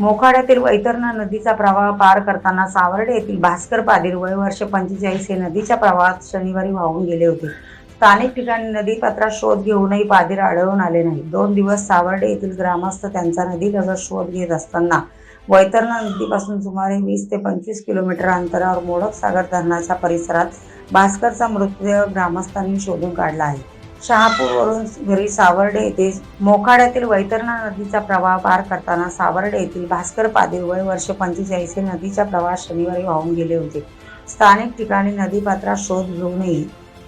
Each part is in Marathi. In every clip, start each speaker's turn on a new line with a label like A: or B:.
A: मोखाड्यातील वैतरणा नदीचा प्रवाह पार करताना सावर्डे येथील भास्कर पाटील वय वर्ष पंचेचाळीस हे नदीच्या प्रवाहात शनिवारी वाहून गेले होते. स्थानिक ठिकाणी नदीपात्रात शोध घेऊनही पादीर आढळून आले नाही. दोन दिवस सावर्डे येथील ग्रामस्थ त्यांचा नदीलगत शोध घेत असताना वैतरणा नदीपासून सुमारे वीस ते पंचवीस किलोमीटर अंतरावर मोडक सागर धरणाच्या परिसरात भास्करचा मृतदेह ग्रामस्थांनी शोधून काढला आहे. शहापूरवरून घरी सावर्डे येथे मोखाड्यातील वैतरणा नदीचा प्रवाह पार करताना सावर्डे येथील भास्कर पाटील वय वर्ष पंचेचाळीस हे नदीच्या प्रवाहात शनिवारी वाहून गेले होते. स्थानिक ठिकाणी नदीपात्रात शोध घेऊनही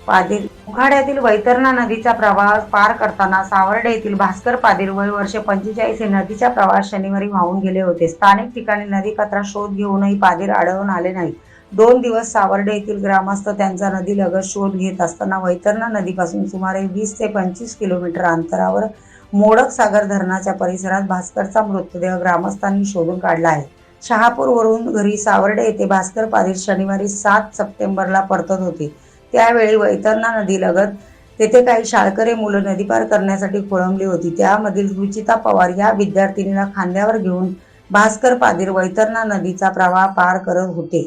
A: पाटील मोखाड्यातील वैतरणा नदीचा प्रवाह पार करताना सावर्डे येथील भास्कर पाटील वय वर्ष पंचेचाळीस हे नदीच्या प्रवाहात शनिवारी वाहून गेले होते. स्थानिक ठिकाणी नदीपात्रात शोध घेऊनही पाटील आढळून आले नाही दोन दिवस सावर्डे येथील ग्रामस्थ त्यांचा नदीलगत शोध घेत असताना वैतरणा नदीपासून सुमारे वीस ते पंचवीस किलोमीटर अंतरावर मोडक सागर धरणाच्या परिसरात भास्करचा मृतदेह ग्रामस्थांनी शोधून काढला आहे. शहापूरवरून घरी सावर्डे येथे भास्कर पाटील शनिवारी सात सप्टेंबरला परतत होते. त्यावेळी वैतरणा नदीलगत तेथे काही शाळकरी मुलं नदी पार करण्यासाठी खोळंबली होती. त्यामधील रुचिता पवार या विद्यार्थिनीला खांद्यावर घेऊन भास्कर पादीर वैतरणा नदीचा प्रवाह पार करत होते.